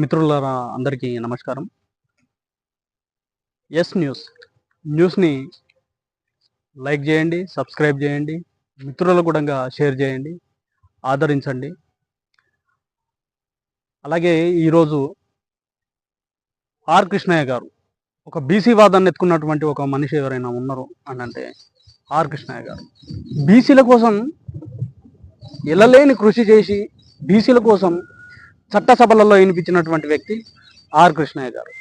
మిత్రుల అందరికీ నమస్కారం. S news. న్యూస్ని లైక్ చేయండి సబ్స్క్రైబ్ చేయండి మిత్రులకు కూడా షేర్ చేయండి ఆదరించండి. అలాగే ఈరోజు ఆర్ కృష్ణయ్య గారు ఒక బీసీ వాదాన్ని ఎత్తుకున్నటువంటి ఒక మనిషి ఎవరైనా ఉన్నారు అని అంటే ఆర్ కృష్ణయ్య గారు. బీసీల కోసం ఎలలేని కృషి చేసి బీసీల కోసం చట్టసభలలో వినిపించినటువంటి వ్యక్తి ఆర్ కృష్ణయ్య గారు.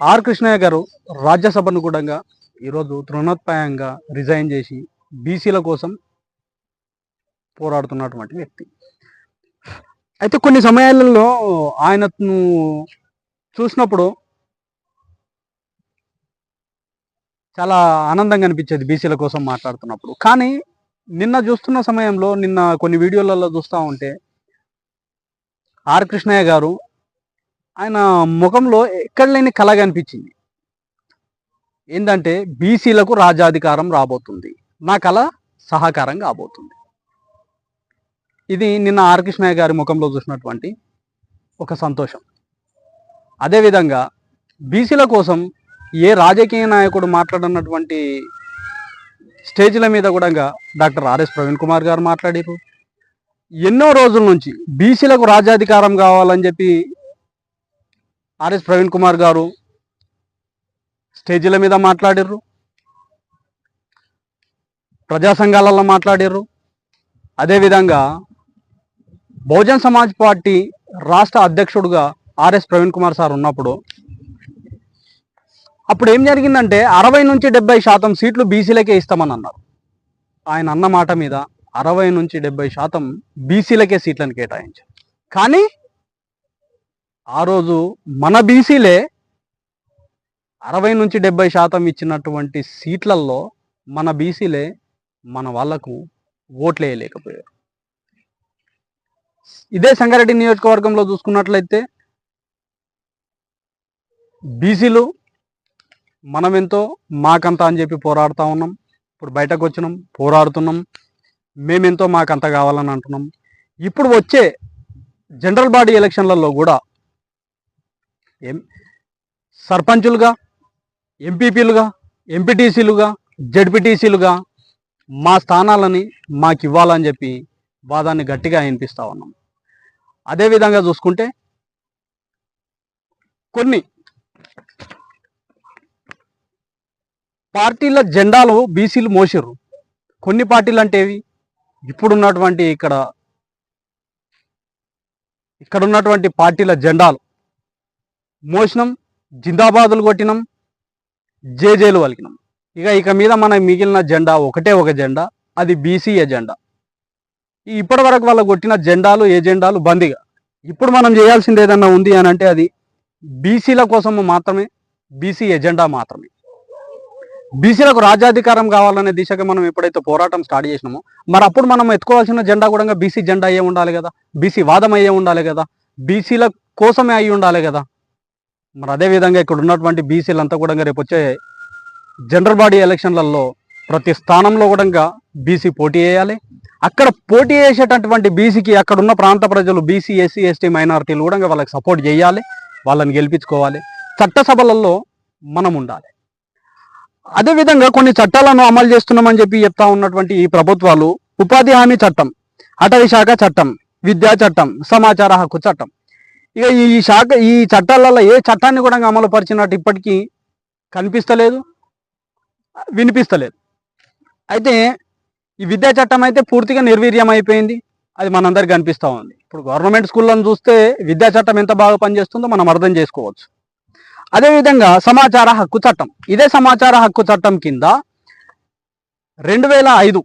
ఆర్ కృష్ణయ్య గారు రాజ్యసభను కూడా ఈరోజు తృణోత్పాయంగా రిజైన్ చేసి బీసీల కోసం పోరాడుతున్నటువంటి వ్యక్తి. అయితే కొన్ని సమయాలలో ఆయనను చూసినప్పుడు చాలా ఆనందంగా అనిపించేది బీసీల కోసం మాట్లాడుతున్నప్పుడు. కానీ నిన్న చూస్తున్న సమయంలో నిన్న కొన్ని వీడియోలలో చూస్తూ ఉంటే ఆర్ కృష్ణయ్య గారు ఆయన ముఖంలో ఎక్కడ లేని కళ కనిపించింది ఏంటంటే బీసీలకు రాజాధికారం రాబోతుంది. నా కళ సహకారం కాబోతుంది. ఇది నిన్న ఆర్ కృష్ణయ్య గారి ముఖంలో చూసినటువంటి ఒక సంతోషం. అదేవిధంగా బీసీల కోసం ఏ రాజకీయ నాయకుడు మాట్లాడినటువంటి స్టేజ్ల మీద కూడా డాక్టర్ ఆర్ఎస్ ప్రవీణ్ కుమార్ గారు మాట్లాడారు ఎన్నో రోజుల నుంచి బీసీలకు రాజ్యాధికారం కావాలని చెప్పి ఆర్ఎస్ ప్రవీణ్ కుమార్ గారు స్టేజీల మీద మాట్లాడారు ప్రజా సంఘాలలో మాట్లాడారు అదేవిధంగా బహుజన్ సమాజ్ పార్టీ రాష్ట్ర అధ్యక్షుడుగా ఆర్ఎస్ ప్రవీణ్ కుమార్ సార్ ఉన్నప్పుడు అప్పుడు ఏం జరిగిందంటే అరవై నుంచి డెబ్బై శాతం సీట్లు బీసీలకే ఇస్తామని అన్నారు. ఆయన అన్న మాట మీద అరవై నుంచి డెబ్బై శాతం బీసీలకే సీట్లను కేటాయించారు. కానీ ఆ రోజు మన బీసీలే అరవై నుంచి డెబ్బై శాతం ఇచ్చినటువంటి సీట్లలో మన బీసీలే మన వాళ్ళకు ఓట్లు వేయలేకపోయారు ఇదే సంగారెడ్డి నియోజకవర్గంలో చూసుకున్నట్లయితే బీసీలు మనమెంతో మాకంత అని చెప్పి పోరాడుతూ ఉన్నాం. ఇప్పుడు బయటకు వచ్చినాం పోరాడుతున్నాం. మేమెంతో మాకు అంత కావాలని అంటున్నాం. ఇప్పుడు వచ్చే జనరల్ బాడీ ఎలక్షన్లలో కూడా ఎం సర్పంచులుగా ఎంపీపీలుగా ఎంపీటీసీలుగా జడ్పీటీసీలుగా మా స్థానాలని మాకు ఇవ్వాలని చెప్పి వాదాన్ని గట్టిగా వినిపిస్తా ఉన్నాం. అదేవిధంగా చూసుకుంటే కొన్ని పార్టీల జెండాలు బీసీలు మోసిర్రు. కొన్ని పార్టీలు అంటేవి ఇప్పుడున్నటువంటి ఇక్కడ ఇక్కడ ఉన్నటువంటి పార్టీల జెండాలు. మోసినాం జిందాబాదులు కొట్టినాం జేజేలు వలికినాం. ఇక ఇక మీద మన మిగిలిన జెండా ఒకటే ఒక జెండా అది బీసీ ఎజెండా. ఇప్పటి వరకు వాళ్ళ కొట్టిన జెండాలు ఎజెండాలు బందీగా. ఇప్పుడు మనం చేయాల్సింది ఏదన్నా ఉంది అని అంటే అది బీసీల కోసం మాత్రమే బీసీ ఎజెండా మాత్రమే. బీసీలకు రాజ్యాధికారం కావాలనే దిశగా మనం ఎప్పుడైతే పోరాటం స్టార్ట్ చేసినామో మరి అప్పుడు మనం ఎత్తుకోవాల్సిన జెండా కూడా బీసీ జెండా అయ్యే ఉండాలి కదా? బీసీ వాదం అయ్యే ఉండాలి కదా? బీసీల కోసమే అయి ఉండాలి కదా? మరి అదే విధంగా ఇక్కడ ఉన్నటువంటి బీసీలంతా కూడా రేపు వచ్చే జనరల్ బాడీ ఎలక్షన్లలో ప్రతి స్థానంలో కూడా బీసీ పోటీ చేయాలి. అక్కడ పోటీ చేసేటటువంటి బీసీకి అక్కడ ఉన్న ప్రాంత ప్రజలు బీసీ ఎస్సీ ఎస్టీ మైనారిటీలు కూడా వాళ్ళకి సపోర్ట్ చేయాలి. వాళ్ళని గెలిపించుకోవాలి. చట్టసభలలో మనం ఉండాలి. అదేవిధంగా కొన్ని చట్టాలను అమలు చేస్తున్నామని చెప్పి చెప్తా ఉన్నటువంటి ఈ ప్రభుత్వాలు ఉపాధి హామీ చట్టం అటవీ శాఖ చట్టం విద్యా చట్టం సమాచార హక్కు చట్టం. ఇక ఈ శాఖ ఈ చట్టాలలో ఏ చట్టాన్ని కూడా అమలు పరిచినట్టు ఇప్పటికీ కనిపిస్తలేదు వినిపిస్తలేదు. అయితే ఈ విద్యా చట్టం అయితే పూర్తిగా నిర్వీర్యం అయిపోయింది అది మనందరికి కనిపిస్తూ ఉంది. ఇప్పుడు గవర్నమెంట్ స్కూళ్ళను చూస్తే విద్యా చట్టం ఎంత బాగా పనిచేస్తుందో మనం అర్థం చేసుకోవచ్చు. అదేవిధంగా సమాచార హక్కు చట్టం. ఇదే సమాచార హక్కు చట్టం కింద రెండు వేల ఐదు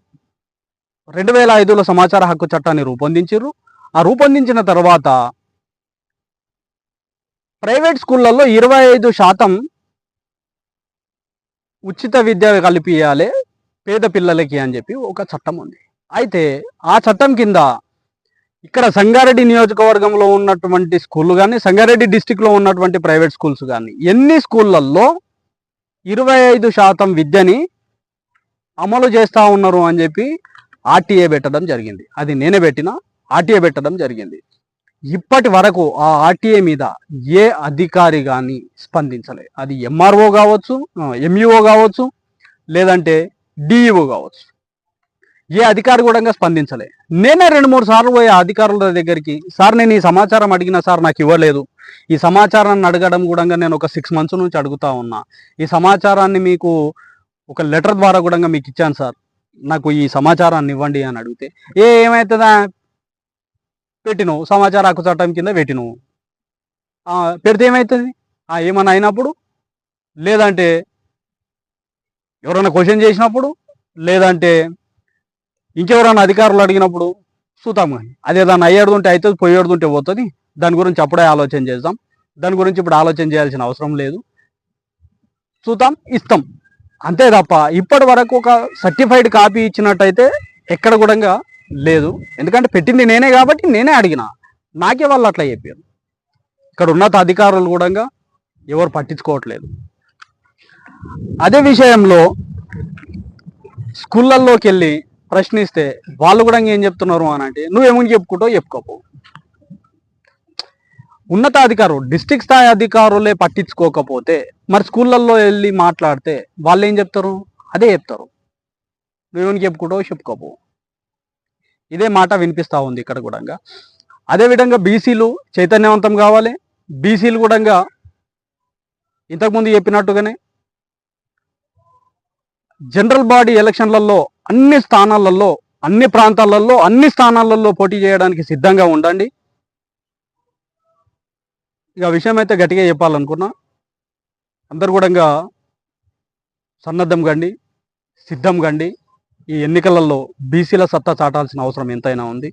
రెండు వేల ఐదులో సమాచార హక్కు చట్టాన్ని రూపొందించారు ఆ రూపొందించిన తర్వాత ప్రైవేట్ స్కూళ్ళల్లో ఇరవై ఐదు శాతం ఉచిత విద్య కల్పించాలి పేద పిల్లలకి అని చెప్పి ఒక చట్టం ఉంది. అయితే ఆ చట్టం కింద ఇక్కడ సంగారెడ్డి నియోజకవర్గంలో ఉన్నటువంటి స్కూళ్ళు కానీ సంగారెడ్డి డిస్టిక్లో ఉన్నటువంటి ప్రైవేట్ స్కూల్స్ కానీ ఎన్ని స్కూళ్ళల్లో ఇరవై ఐదు శాతం విద్యని అమలు చేస్తూ ఉన్నారు అని చెప్పి ఆర్టీఏ పెట్టడం జరిగింది. అది నేనే పెట్టిన ఆర్టీఏ పెట్టడం జరిగింది. ఇప్పటి వరకు ఆ ఆర్టీఏ మీద ఏ అధికారి కానీ స్పందించలే. అది ఎంఆర్ఓ కావచ్చు ఎంఈఓ కావచ్చు లేదంటే డిఈఓ కావచ్చు. ఏ అధికారి కూడా స్పందించలే. నేనే రెండు మూడు సార్లు పోయి అధికారుల దగ్గరికి సార్ నేను ఈ సమాచారం అడిగిన సార్ నాకు ఇవ్వలేదు. ఈ సమాచారాన్ని అడగడం కూడా నేను ఒక సిక్స్ మంత్స్ నుంచి అడుగుతా ఉన్నా. ఈ సమాచారాన్ని మీకు ఒక లెటర్ ద్వారా కూడా మీకు ఇచ్చాను సార్. నాకు ఈ సమాచారాన్ని ఇవ్వండి అని అడిగితే ఏ ఏమవుతుందా పెట్టిను సమాచార హక్కు చట్టం కింద పెట్టిను పెడితే ఏమవుతుంది ఏమన్నా అయినప్పుడు? లేదంటే ఎవరైనా క్వశ్చన్ చేసినప్పుడు? లేదంటే ఇంకెవరైనా అధికారులు అడిగినప్పుడు చూద్దాం కానీ. అదే దాన్ని అయ్యేడుతుంటే అవుతుంది పోయేడుతుంటే పోతుంది. దాని గురించి అప్పుడే ఆలోచన చేద్దాం. దాని గురించి ఇప్పుడు ఆలోచన చేయాల్సిన అవసరం లేదు. చూద్దాం. ఇస్తాం. అంతే తప్ప ఇప్పటి వరకు ఒక సర్టిఫైడ్ కాపీ ఇచ్చినట్టయితే ఎక్కడ కూడా లేదు. ఎందుకంటే పెట్టింది నేనే కాబట్టి నేనే అడిగిన. నాకే వాళ్ళు అట్లా చెప్పారు. ఇక్కడ ఉన్నత అధికారులు కూడా ఎవరు పట్టించుకోవట్లేదు. అదే విషయంలో స్కూళ్ళల్లోకి వెళ్ళి ప్రశ్నిస్తే వాళ్ళు కూడా ఏం చెప్తున్నారు అని అంటే నువ్వేమని చెప్పుకుంటావు చెప్పుకోపో. ఉన్నతాధికారులు డిస్ట్రిక్ట్ స్థాయి అధికారులే పట్టించుకోకపోతే మరి స్కూళ్ళల్లో వెళ్ళి మాట్లాడితే వాళ్ళు ఏం చెప్తారు? అదే చెప్తారు. నువ్వేమని చెప్పుకుంటావు చెప్పుకోపో. ఇదే మాట వినిపిస్తూ ఉంది ఇక్కడ కూడా. అదేవిధంగా బీసీలు చైతన్యవంతం కావాలి. బీసీలు కూడా ఇంతకుముందు చెప్పినట్టుగానే జనరల్ బాడీ ఎలక్షన్లలో అన్ని స్థానాలలో అన్ని ప్రాంతాలలో అన్ని స్థానాలలో పోటీ చేయడానికి సిద్ధంగా ఉండండి. ఇక విషయం అయితే గట్టిగా చెప్పాలనుకున్నా అందరు కూడా సన్నద్ధం కండి సిద్ధం కండి. ఈ ఎన్నికలలో బీసీల సత్తా చాటాల్సిన అవసరం ఎంతైనా ఉంది.